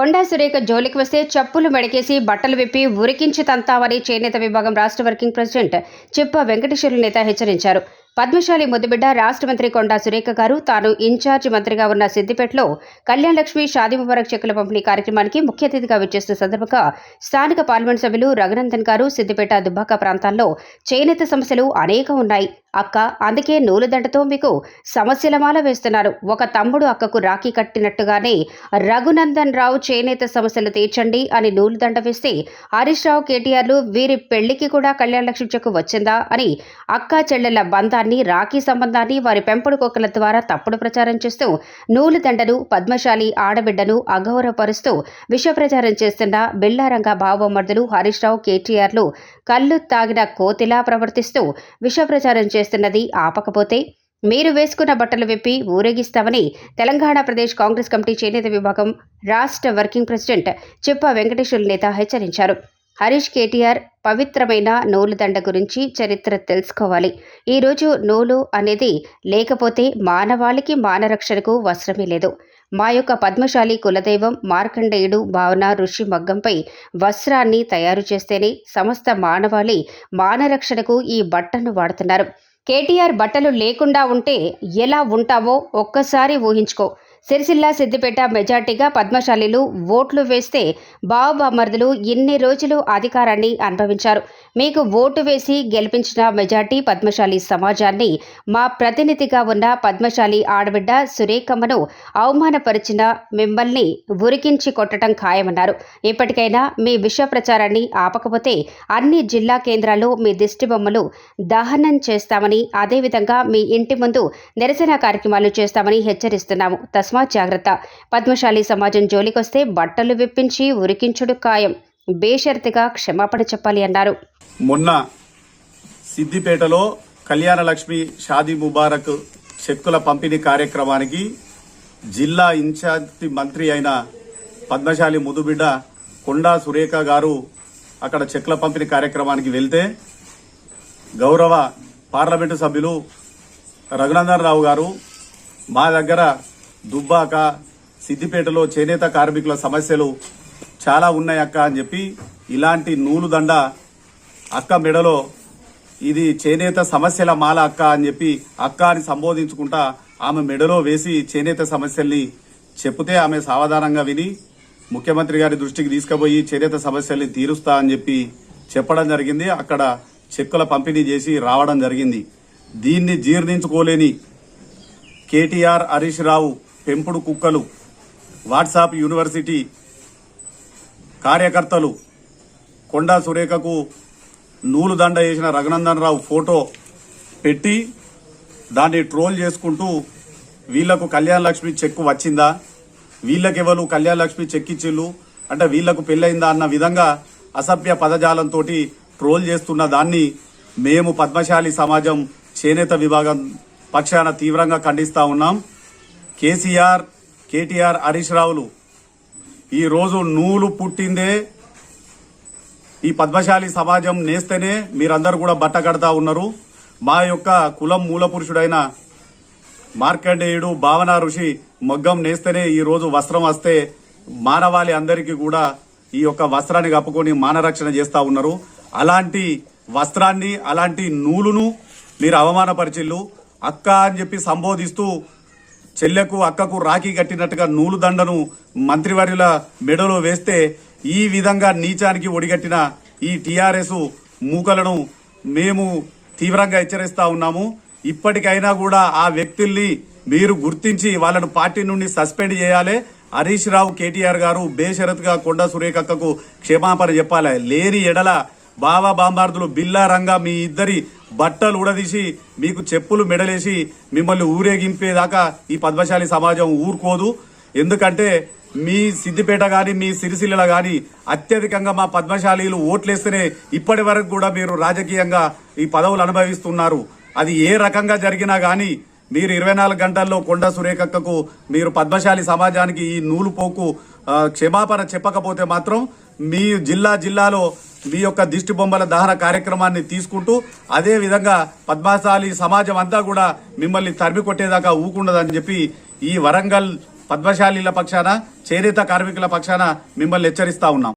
కొండా సురేఖ జోలికి వస్తే చెప్పులు మెడకేసి బట్టలు విప్పి ఉరికించి తంతావని చేనేత విభాగం రాష్ట్ర వర్కింగ్ ప్రెసిడెంట్ చిప్ప వెంకటేశ్వరులు నేత హెచ్చరించారు. పద్మశాలి ముద్దుబిడ్డ రాష్ట్ర మంత్రి కొండా సురేఖ గారు తాను ఇన్ఛార్జ్ మంత్రిగా ఉన్న సిద్దిపేటలో కళ్యాణ్ లక్ష్మి షాదీ ముబారక్ చెక్కుల పంపిణీ కార్యక్రమానికి ముఖ్య అతిథిగా విచ్చేసిన సందర్భంగా స్థానిక పార్లమెంట్ సభ్యులు రఘునందన్ గారు సిద్దిపేట దుబ్బాక ప్రాంతాల్లో చేనేత సమస్యలు అనేక ఉన్నాయి. అక్క అందుకే నూలుదండతో మీకు సమస్యల మాల వేస్తున్నారు. ఒక తమ్ముడు అక్కకు రాఖీ కట్టినట్టుగానే రఘునందన్ రావు చేనేత సమస్యలు తీర్చండి అని నూలుదండ వేస్తే హరీష్ రావు కేటీఆర్లు వీరి పెళ్ళికి కూడా కళ్యాణ లక్ష్మి చెక్కు వచ్చిందా అని అక్క చెల్లెళ్ళ బంధాన్ని రాఖీ సంబంధాన్ని వారి పెంపుడు కుక్కల ద్వారా తప్పుడు ప్రచారం చేస్తూ నూలుదండను పద్మశాలి ఆడబిడ్డను అగౌరవపరుస్తూ విష ప్రచారం చేస్తున్న బిల్లారంగ భావమర్దులు హరీష్ రావు కేటీఆర్లు కళ్ళు తాగిన కోతిలా ప్రవర్తిస్తూ విష ప్రచారం చేస్తున్నది ఆపకపోతే మీరు వేసుకున్న బట్టలు విప్పి ఊరేగిస్తామని తెలంగాణ ప్రదేశ్ కాంగ్రెస్ కమిటీ చేనేత విభాగం రాష్ట్ర వర్కింగ్ ప్రెసిడెంట్ చిప్ప వెంకటేశ్వర నేత హెచ్చరించారు. హరీష్ కేటీఆర్ పవిత్రమైన నూలుదండ గురించి చరిత్ర తెలుసుకోవాలి. ఈరోజు నూలు అనేది లేకపోతే మానవాళికి మానరక్షణకు వస్త్రమే లేదు. మా యొక్క పద్మశాలి కులదైవం మార్కండేయుడు భావన ఋషి మగ్గంపై వస్త్రాన్ని తయారు చేస్తేనే సమస్త మానవాళి మానరక్షణకు ఈ బట్టను వాడుతున్నారు. కేటీఆర్ బట్టలు లేకుండా ఉంటే ఎలా ఉంటావో ఒక్కసారి ఊహించుకో. సిరిసిల్ల సిద్దిపేట మెజార్టీగా పద్మశాలిలు ఓట్లు వేస్తే బావబామర్దులు ఇన్ని రోజులు అధికారాన్ని అనుభవించారు. మీకు ఓటు వేసి గెలిపించిన మెజార్టీ పద్మశాలి సమాజాన్ని మా ప్రతినిధిగా ఉన్న పద్మశాలి ఆడబిడ్డ సురేఖమ్మను అవమానపరిచిన మిమ్మల్ని ఉరికించి కొట్టడం ఖాయమన్నారు. ఇప్పటికైనా మీ విష ప్రచారాన్ని ఆపకపోతే అన్ని జిల్లా కేంద్రాల్లో మీ దిష్టి బొమ్మలు దహనం చేస్తామని అదేవిధంగా మీ ఇంటి ముందు నిరసన కార్యక్రమాలు చేస్తామని హెచ్చరిస్తున్నాము. తస్మాత్ జాగ్రత్త. పద్మశాలి సమాజం జోలికొస్తే బట్టలు విప్పించి ఉరికించుడు ఖాయం. బేషరతుగా క్షమాపణ చెప్పాలి అన్నారు. మొన్న సిద్దిపేటలో కళ్యాణ లక్ష్మి షాదీ ముబారక్ చెక్కుల పంపిణీ కార్యక్రమానికి జిల్లా ఇన్ఛార్జి మంత్రి అయిన పద్మశాలి ముదుబిడ్డ కొండా సురేఖ గారు అక్కడ చెక్కుల పంపిణీ కార్యక్రమానికి వెళ్తే గౌరవ పార్లమెంటు సభ్యులు రఘునందన్ రావు గారు మా దగ్గర దుబ్బాక సిద్దిపేటలో చేనేత కార్మికుల సమస్యలు చాలా ఉన్నాయి అక్క అని చెప్పి ఇలాంటి నూలు దండ అక్క మెడలో ఇది చేనేత సమస్యల మాల అక్క అని చెప్పి అక్క అని సంబోధించుకుంటా ఆమె మెడలో వేసి చేనేత సమస్యల్ని చెప్తే ఆమె సావధానంగా విని ముఖ్యమంత్రి గారి దృష్టికి తీసుకుపోయి చేనేత సమస్యల్ని తీరుస్తా అని చెప్పి చెప్పడం జరిగింది. అక్కడ చెక్కుల పంపిణీ చేసి రావడం జరిగింది. దీన్ని జీర్ణించుకోలేని కేటీఆర్ హరీష్ రావు పెంపుడు కుక్కలు వాట్సాప్ యూనివర్సిటీ కార్యకర్తలు కొండా సురేఖకు నూలు దండ వేసిన రఘునందన్ రావు ఫోటో పెట్టి దాన్ని ట్రోల్ చేసుకుంటూ వీళ్ళకు కళ్యాణ లక్ష్మి చెక్కు వచ్చిందా? వీళ్ళకెవరు కళ్యాణ లక్ష్మి చెక్ ఇచ్చిళ్ళు అంటే వీళ్ళకు పెళ్ళయిందా అన్న విధంగా అసభ్య పదజాలంతో ట్రోల్ చేస్తున్న దాన్ని మేము పద్మశాలి సమాజం చేనేత విభాగం పక్షాన తీవ్రంగా ఖండిస్తా ఉన్నాం. కేసీఆర్ కేటీఆర్ హరీష్ రావులు ఈరోజు నూలు పుట్టిందే. ఈ పద్మశాలి సమాజం నేస్తేనే మీరందరూ కూడా బట్ట కడతా ఉన్నారు. మా యొక్క కులం మూల పురుషుడైన మార్కండేయుడు భావన ఋషి మగ్గం నేస్తేనే ఈరోజు వస్త్రం వస్తే మానవాళి అందరికీ కూడా ఈ యొక్క వస్త్రాన్ని కప్పుకొని మానరక్షణ చేస్తూ ఉన్నారు. అలాంటి వస్త్రాన్ని అలాంటి నూలును మీరు అవమానపరిచిల్లు. అక్క అని చెప్పి సంబోధిస్తూ చెల్లెకు అక్కకు రాఖీ కట్టినట్టుగా నూలు దండను మంత్రివర్యుల మెడలో వేస్తే ఈ విధంగా నీచానికి ఒడిగట్టిన ఈ టీఆర్ఎస్ మూకలను మేము తీవ్రంగా హెచ్చరిస్తా ఉన్నాము. ఇప్పటికైనా కూడా ఆ వ్యక్తుల్ని మీరు గుర్తించి వాళ్ళను పార్టీ నుండి సస్పెండ్ చేయాలి. హరీష్ రావు కేటీఆర్ గారు బేషరత్గా కొండ సురేఖక్కకు క్షమాపణ చెప్పాలి. లేని ఎడల బావా బాంబార్దులు బిల్లా రంగా మీ ఇద్దరి బట్టలు ఉడదీసి మీకు చెప్పులు మెడలేసి మిమ్మల్ని ఊరేగింపేదాకా ఈ పద్మశాలి సమాజం ఊరుకోదు. ఎందుకంటే మీ సిద్దిపేట గాని మీ సిరిసిల్ల గాని అత్యధికంగా మా పద్మశాలీలు ఓట్లేస్తేనే ఇప్పటి వరకు కూడా మీరు రాజకీయంగా ఈ పదవులు అనుభవిస్తున్నారు. అది ఏ రకంగా జరిగినా గాని మీరు ఇరవై నాలుగు గంటల్లో కొండ సురేఖక్కకు మీరు పద్మశాలి సమాజానికి ఈ నూలు పోకు క్షమాపణ చెప్పకపోతే మాత్రం మీ జిల్లా జిల్లాలో మీ యొక్క దిష్టి బొమ్మల దహన కార్యక్రమాన్ని తీసుకుంటూ అదే విధంగా పద్మశాలి సమాజం అంతా కూడా మిమ్మల్ని తరిమి కొట్టేదాకా ఊకుండదని చెప్పి ఈ వరంగల్ పద్మశాలీల పక్షాన చేనేత కార్మికుల పక్షాన మిమ్మల్ని హెచ్చరిస్తా ఉన్నాం.